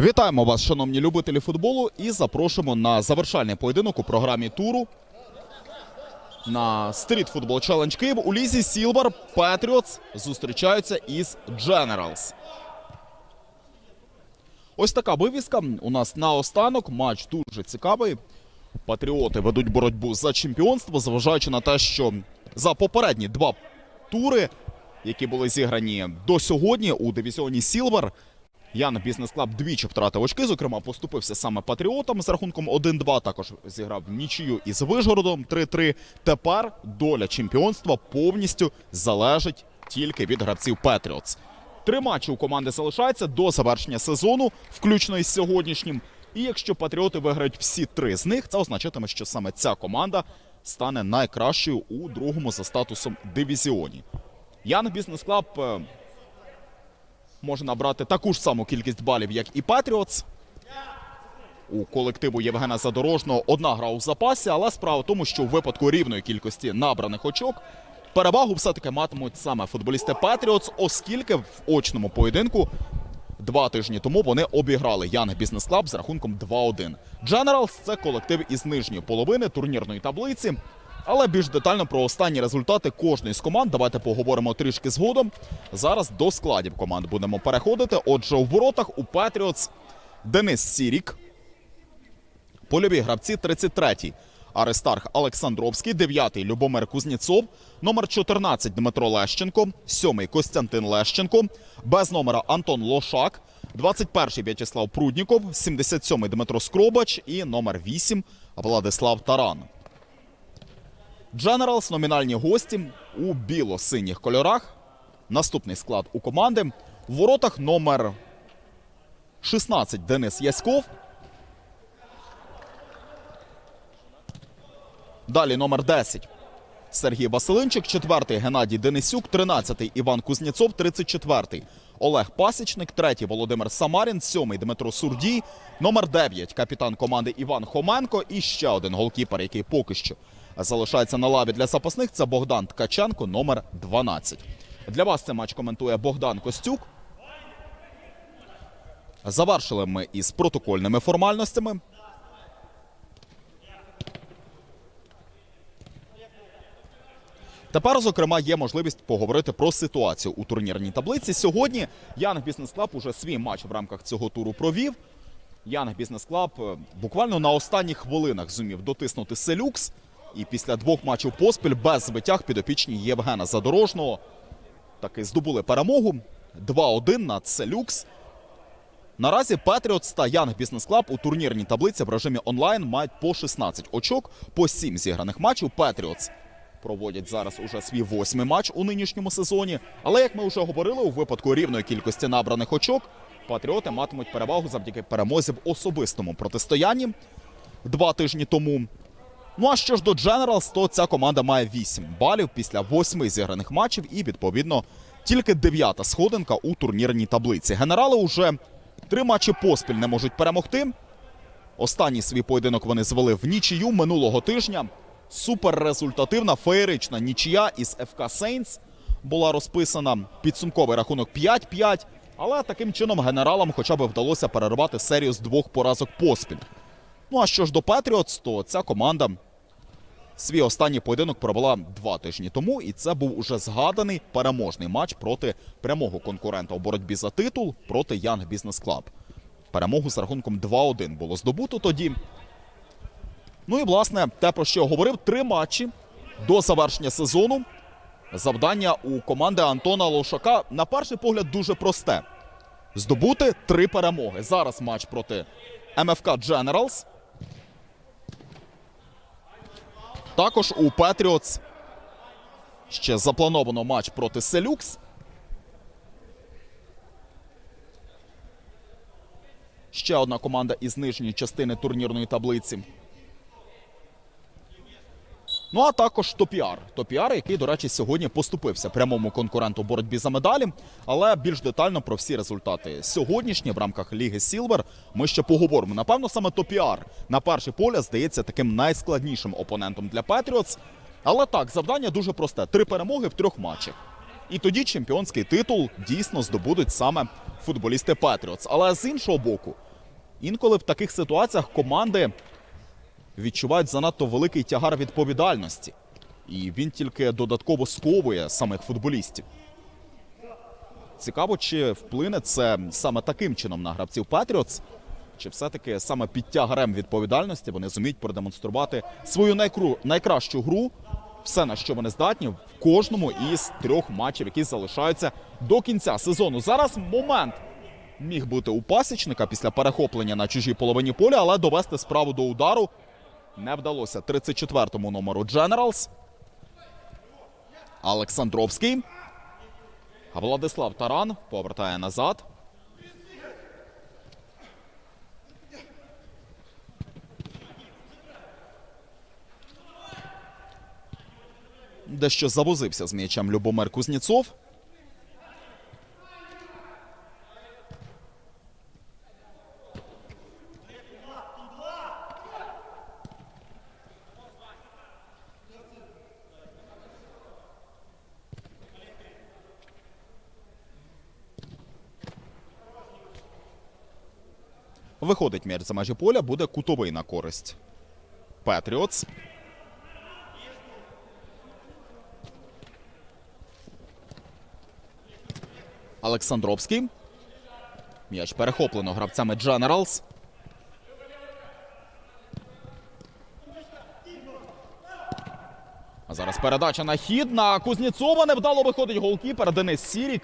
Вітаємо вас, шановні любителі футболу, і запрошуємо на завершальний поєдинок у програмі туру на Street Football Challenge Київ у лізі Сілвер Петріотс зустрічаються із Generals. Ось така вивіска. У нас наостанок матч дуже цікавий. Патріоти ведуть боротьбу за чемпіонство, зважаючи на те, що за попередні два тури, які були зіграні до сьогодні у дивізіоні Сілвер, Ян Бізнес Клаб двічі втратив очки. Зокрема, поступився саме патріотам з рахунком 1-2. Також зіграв нічию із Вишгородом 3-3. Тепер доля чемпіонства повністю залежить тільки від гравців Петріотс. Три матчі у команди залишаються до завершення сезону, включно із сьогоднішнім. І якщо патріоти виграють всі три з них, це означатиме, що саме ця команда стане найкращою у другому за статусом дивізіоні. Ян Бізнес Клаб е, може набрати таку ж саму кількість балів, як і Патріотс. У колективу Євгена Задорожного одна гра у запасі, але справа в тому, що у випадку рівної кількості набраних очок перевагу все-таки матимуть саме футболісти Патріотс, оскільки в очному поєдинку два тижні тому вони обіграли Янг Бізнес Клаб з рахунком 2-1. Generals – це колектив із нижньої половини турнірної таблиці. Але більш детально про останні результати кожної з команд давайте поговоримо трішки згодом. Зараз до складів команд будемо переходити. Отже, у воротах у Патріотс Денис Сірік, польові гравці 33-й. Аристарх Олександровський, 9-й Любомир Кузніцов, номер 14 Дмитро Лещенко, 7-й Костянтин Лещенко, без номера Антон Лошак, 21-й В'ячеслав Прудніков, 77-й Дмитро Скробач і номер 8 Владислав Таран. Generals – номінальні гості у біло-синіх кольорах. Наступний склад у команди. В воротах номер 16 Денис Яськов. Далі номер 10 Сергій Василинчик, 4 Геннадій Денисюк, 13 Іван Кузнєцов, 34 Олег Пасічник, 3 Володимир Самарін, 7 Дмитро Сурдій, номер 9 капітан команди Іван Хоменко і ще один голкіпер, який поки що залишається на лаві для запасних. Це Богдан Ткаченко, номер 12. Для вас цей матч коментує Богдан Костюк. Завершили ми із протокольними формальностями. Тепер, зокрема, є можливість поговорити про ситуацію у турнірній таблиці. Сьогодні Янг Бізнес Клаб уже свій матч в рамках цього туру провів. Янг Бізнес Клаб буквально на останніх хвилинах зумів дотиснути Селюкс. І після двох матчів поспіль без витяг підопічні Євгена Задорожного таки здобули перемогу 2-1 над Селюкс. Наразі Петріотс та Янг Бізнес Клаб у турнірній таблиці в режимі онлайн мають по 16 очок, по 7 зіграних матчів. Петріотс проводять зараз уже свій восьмий матч у нинішньому сезоні. Але як ми вже говорили, у випадку рівної кількості набраних очок патріоти матимуть перевагу завдяки перемозі в особистому протистоянні два тижні тому. Ну а що ж до Generals, то ця команда має 8 балів після восьми зіграних матчів і, відповідно, тільки дев'ята сходинка у турнірній таблиці. Генерали уже три матчі поспіль не можуть перемогти. Останній свій поєдинок вони звели в нічию минулого тижня. Суперрезультативна феєрична нічия із ФК Сейнс була розписана. Підсумковий рахунок 5-5. Але таким чином генералам хоча б вдалося перервати серію з двох поразок поспіль. Ну а що ж до Петріотс, то ця команда свій останній поєдинок провела два тижні тому, і це був уже згаданий переможний матч проти прямого конкурента у боротьбі за титул проти Янг Бізнес Клаб. Перемогу з рахунком 2-1 було здобуто тоді. Ну і власне те, про що я говорив, три матчі до завершення сезону. Завдання у команди Антона Лошака на перший погляд дуже просте: здобути три перемоги. Зараз матч проти МФК Generals. Також у Петріотс ще заплановано матч проти Селюкс. Ще одна команда із нижньої частини турнірної таблиці. Ну а також Топіар. Топіар, який, до речі, сьогодні поступився прямому конкуренту боротьбі за медалі. Але більш детально про всі результати сьогоднішні в рамках Ліги Сілвер ми ще поговоримо. Напевно, саме Топіар на перший поля здається таким найскладнішим опонентом для Петріотс. Але так, завдання дуже просте: три перемоги в трьох матчах. І тоді чемпіонський титул дійсно здобудуть саме футболісти Петріотс. Але з іншого боку, Інколи в таких ситуаціях команди відчувають занадто великий тягар відповідальності. І він тільки додатково сковує самих футболістів. Цікаво, чи вплине це саме таким чином на гравців Патріотс, чи все-таки саме під тягарем відповідальності вони зуміють продемонструвати свою найкру... найкращу гру, все на що вони здатні в кожному із трьох матчів, які залишаються до кінця сезону. Зараз момент міг бути у пасічника після перехоплення на чужій половині поля, але довести справу до удару не вдалося 34-му номеру Generals. Олександровський. А Владислав Таран повертає назад. Дещо завозився з м'ячем Любомир Кузнєцов. Виходить м'яч за межі поля, буде кутовий на користь. Петріотс. Олександровський. М'яч перехоплено гравцями Generals. А зараз передача на хід на Кузнєцова. Невдало виходить голкіпер Денис Сірік.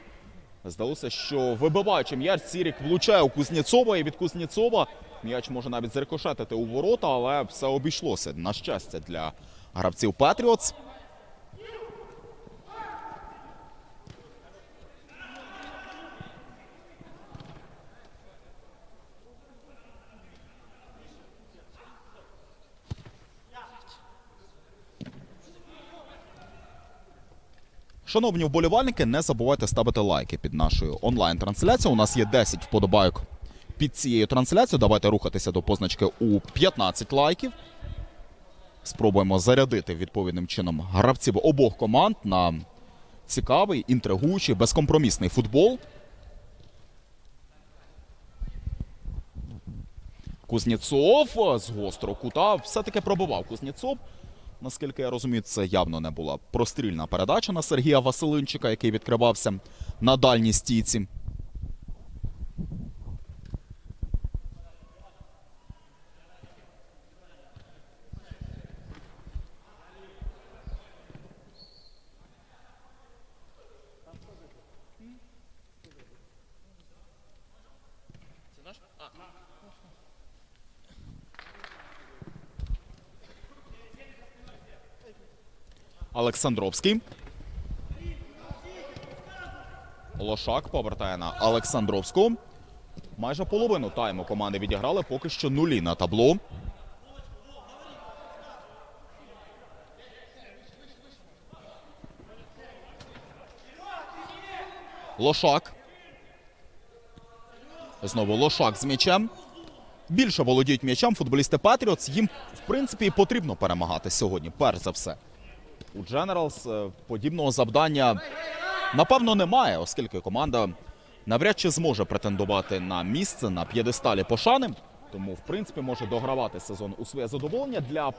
Здалося, що вибиваючи м'яч, Сірік влучає у Кузнєцова, і від Кузнєцова м'яч може навіть зрикошетити у ворота, але все обійшлося. На щастя, для гравців Патріотс. Шановні вболівальники, не забувайте ставити лайки під нашою онлайн-трансляцією. У нас є 10 вподобайок під цією трансляцією. Давайте рухатися до позначки у 15 лайків. Спробуємо зарядити відповідним чином гравців обох команд на цікавий, інтригуючий, безкомпромісний футбол. Кузнєцов з гострого кута все-таки пробивав Кузнєцов. Наскільки я розумію, це явно не була прострільна передача на Сергія Василинчика, який відкривався на дальній стійці. Олександровський. Лошак повертає на Олександровську. Майже половину тайму команди відіграли поки що нулі на табло. Лошак. Знову Лошак з м'ячем. Більше володіють м'ячем футболісти Патріотс. Їм, в принципі, і потрібно перемагати сьогодні, перш за все. У е, подібного завдання напевно немає, оскільки команда навряд чи зможе претендувати на місце на п'єдесталі пошани. Тому, в принципі, може догравати сезон у своє задоволення. Для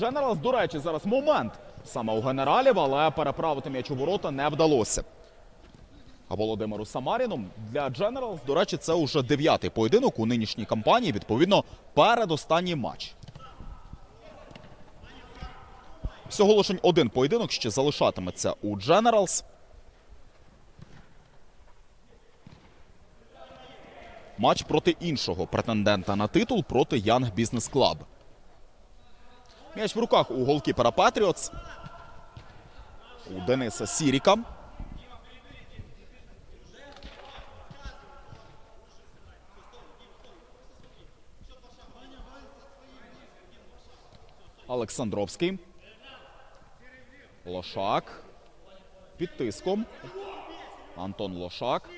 Generals, до речі, зараз момент саме у генералів, але переправити м'яч у ворота не вдалося. А Володимиру Самаріну для Generals, до речі, це уже дев'ятий поєдинок у нинішній кампанії. Відповідно, передостанній матч. Всього лише один поєдинок ще залишатиметься у Generals. Матч проти іншого претендента на титул проти Young Business Club. М'яч в руках у голкіпера Patriots. У Дениса Сіріка. Олександровський. Лошак. Під тиском. Антон Лошак.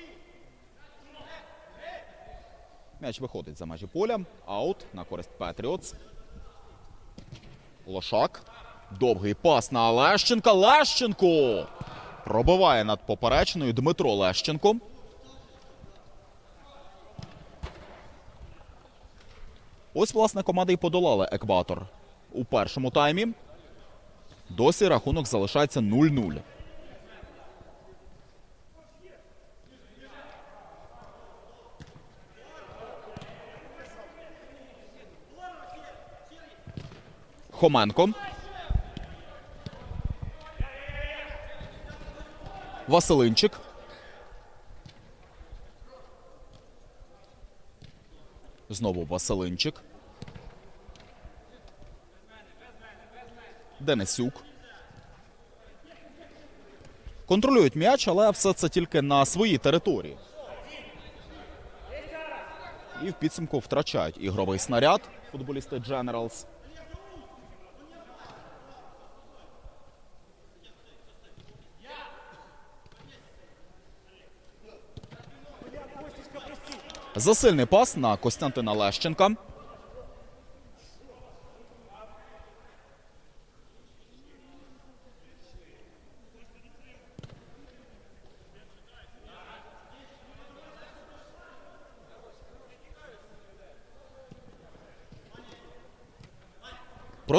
М'яч виходить за межі поля. Аут на користь Петріотс. Лошак. Довгий пас на Лещенка. Лещенко! Пробиває над поперечною Дмитро Лещенко. Ось, власне, команди і подолали екватор у першому таймі. Досі рахунок залишається 0-0. Хоменко. Василинчик. Знову Василинчик. Денисюк. Контролюють м'яч, але все це тільки на своїй території. І в підсумку втрачають ігровий снаряд футболісти Generals. Засильний пас на Костянтина Лещенка.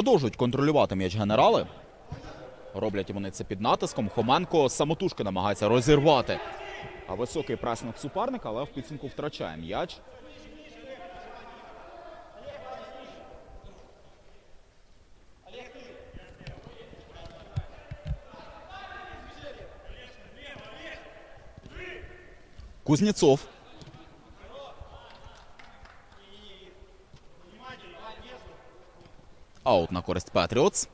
Продовжують контролювати м'яч генерали. Роблять вони це під натиском. Хоменко самотужки намагається розірвати. А високий пресинг суперника, але в підсумку втрачає м'яч. Кузнєцов. Аут на користь Петріотс.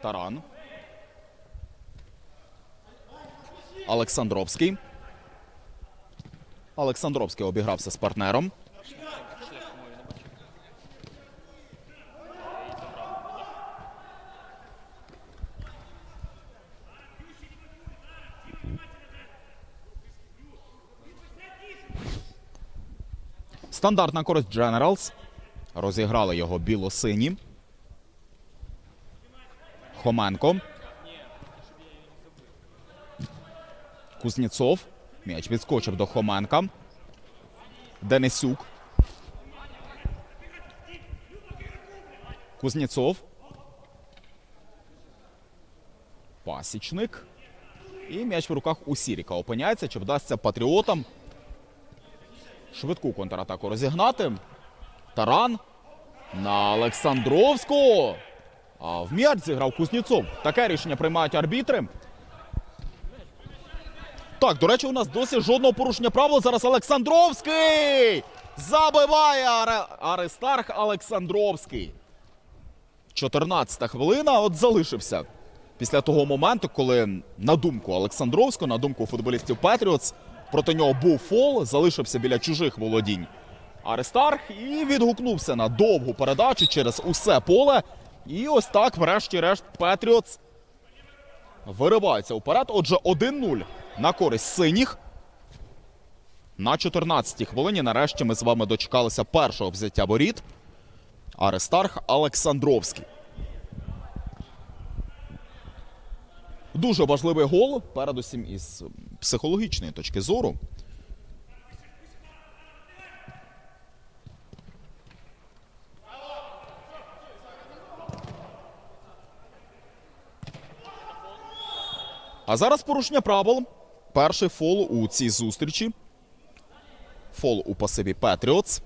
Таран. Олександровський. Олександровський обігрався з партнером. Стандарт на користь Generals. Розіграли його біло-сині. Хоменко. Кузнєцов. М'яч відскочив до Хоменка. Денисюк. Кузнєцов. Пасічник. І м'яч в руках у Сіріка опиняється. Чи вдасться патріотам швидку контратаку розігнати? Таран на Олександровську. А в м'яч зіграв Кузнєцов. Таке рішення приймають арбітри. Так, до речі, у нас досі жодного порушення правил. Зараз Олександровський забиває Аристарх Олександровський. 14 хвилина. От залишився після того моменту, коли на думку Олександровського, на думку футболістів Петріотс, проти нього був фол, залишився біля чужих володінь. Аристарх і відгукнувся на довгу передачу через усе поле. І ось так, врешті-решт, Петріотс виривається вперед. Отже, 1-0 на користь синіх. На 14-й хвилині нарешті ми з вами дочекалися першого взяття воріт. Аристарх Олександровський. Дуже важливий гол, передусім із психологічної точки зору. А зараз порушення правил. Перший фол у цій зустрічі. Фол у пасиві Петріотс.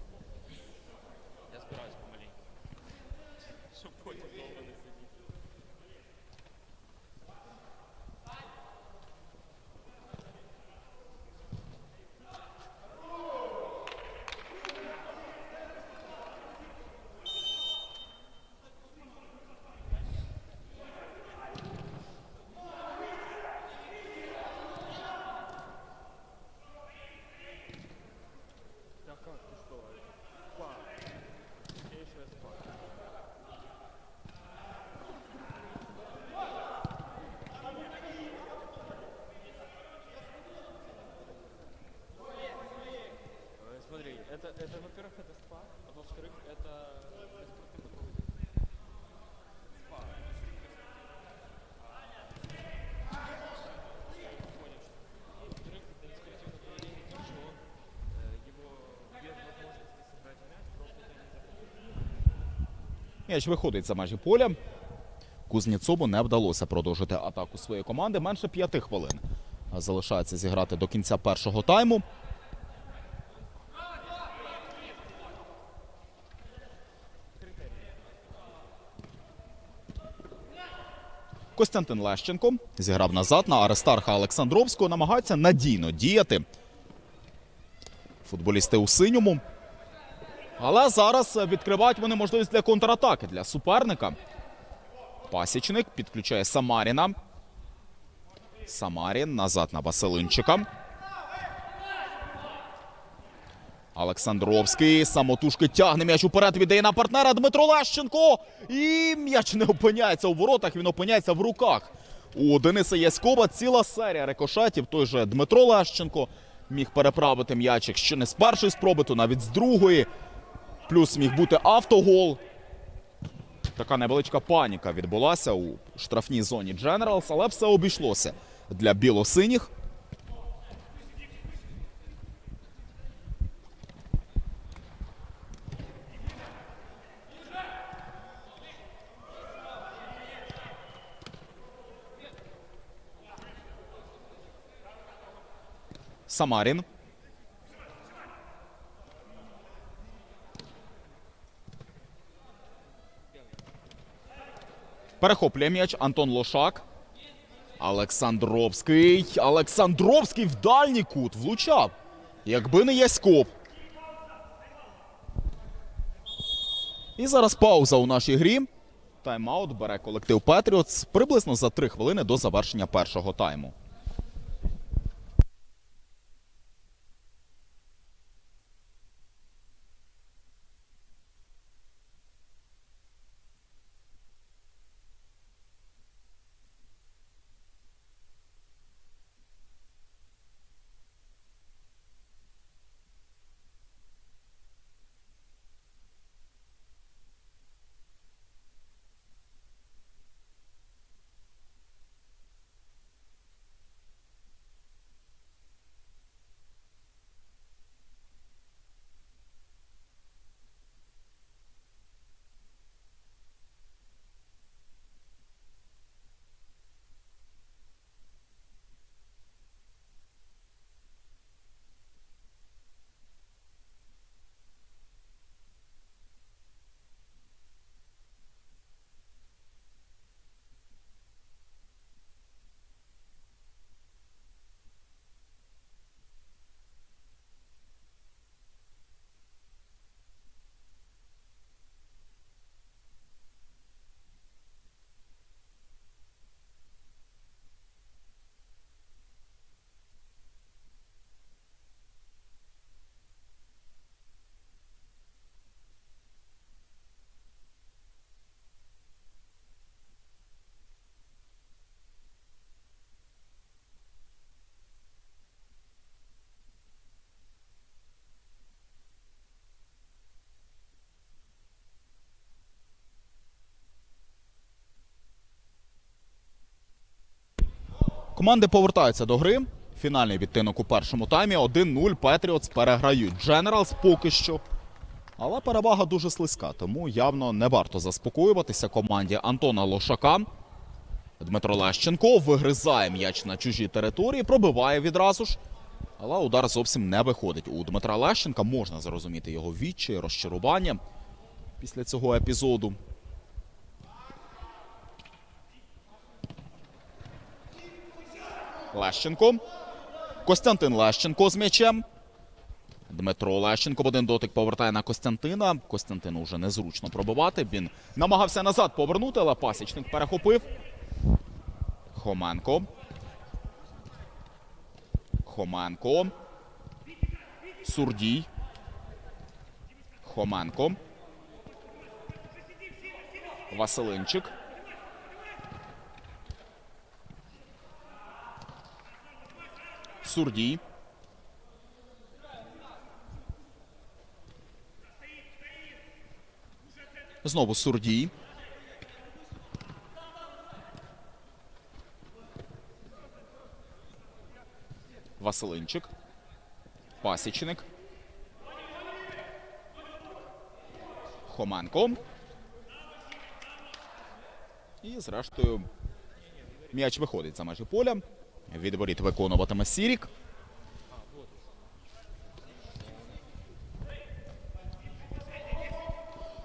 Это, во-первых, это спа, а во-вторых, это М'яч виходить за межі поля. Кузнєцову не вдалося продовжити атаку своєї команди. Менше п'яти хвилин залишається зіграти до кінця першого тайму. Костянтин Лещенко зіграв назад на Аристарха Олександровського. Намагаються надійно діяти. Футболісти у синьому. Але зараз відкривають вони можливість для контратаки для суперника. Пасічник підключає Самаріна. Самарін назад на Василинчика. Олександровський самотужки тягне м'яч уперед, віддає на партнера Дмитро Лещенко. І м'яч не опиняється у воротах, він опиняється в руках. У Дениса Яськова ціла серія рикошетів. Той же Дмитро Лещенко міг переправити м'ячик ще не з першої спроби, то навіть з другої. Плюс міг бути автогол. Така невеличка паніка відбулася у штрафній зоні Generals, але все обійшлося для білосиніх. Самарін. Перехоплює м'яч Антон Лошак. Олександровський. Олександровський в дальній кут влучав. Якби не Яськов. І зараз пауза у нашій грі. Тайм-аут бере колектив Петріотс приблизно за три хвилини до завершення першого тайму. Команди повертаються до гри. Фінальний відтинок у першому таймі. 1-0 Петріотс переграють Дженералс поки що. Але перевага дуже слизька, тому явно не варто заспокоюватися команді Антона Лошака. Дмитро Лещенко вигризає м'яч на чужій території, пробиває відразу ж. Але удар зовсім не виходить. У Дмитра Лещенка можна зрозуміти його відчай, розчарування після цього епізоду. Лещенко. Костянтин Лещенко з м'ячем. Дмитро Лещенко в один дотик повертає на Костянтина. Костянтину вже незручно пробивати. Він намагався назад повернути, але пасічник перехопив. Хоменко. Хоменко. Сурдій. Хоменко. Василинчик. Сурдій. Знову Сурдій. Василинчик. Пасічник. Хоменко. І, зрештою, м'яч виходить за межі поля. Від воріт виконуватиме Сірік.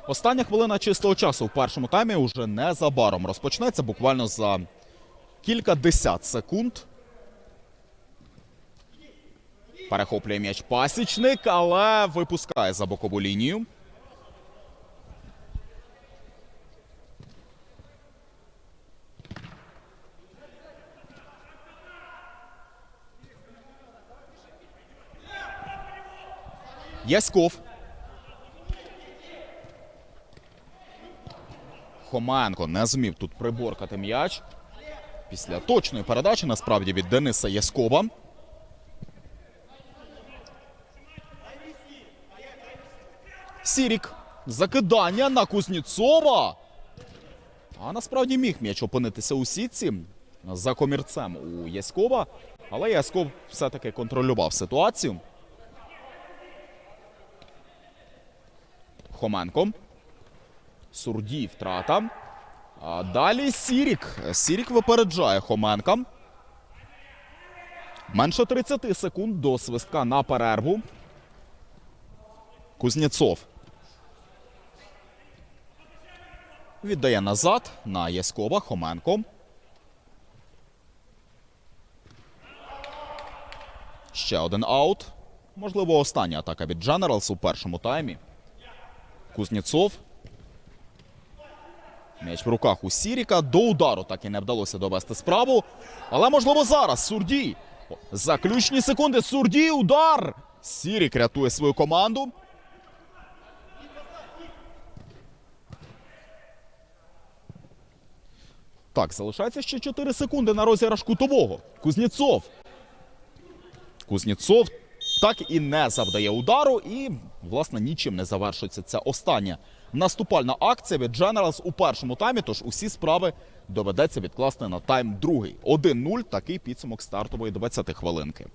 Остання хвилина чистого часу в першому таймі уже незабаром розпочнеться буквально за кілька десят секунд. Перехоплює м'яч пасічник, але випускає за бокову лінію. Яськов. Хоменко не зумів тут приборкати м'яч. Після точної передачі насправді від Дениса Яскова. Сірік. Закидання на Кузнєцова. А насправді міг м'яч опинитися у сітці за комірцем у Яськова. Але Яськов все-таки контролював ситуацію. Хоменко. Сурдій втрата. А далі Сірік. Сірік випереджає Хоменка. Менше 30 секунд до свистка на перерву. Кузнєцов. Віддає назад на Яськова Хоменко. Ще один аут. Можливо, остання атака від Generals у першому таймі. Кузнєцов. М'яч в руках у Сіріка. До удару так і не вдалося довести справу. Але можливо зараз Сурдій. Заключні секунди. Сурдій. Удар. Сірік рятує свою команду. Так, залишається ще 4 секунди на розіграш кутового. Кузнєцов. Кузнєцов так і не завдає удару, і, власне, нічим не завершиться ця остання наступальна акція від Generals у першому таймі. Тож усі справи доведеться відкласти на тайм другий. 1-0 такий підсумок стартової 20 хвилинки.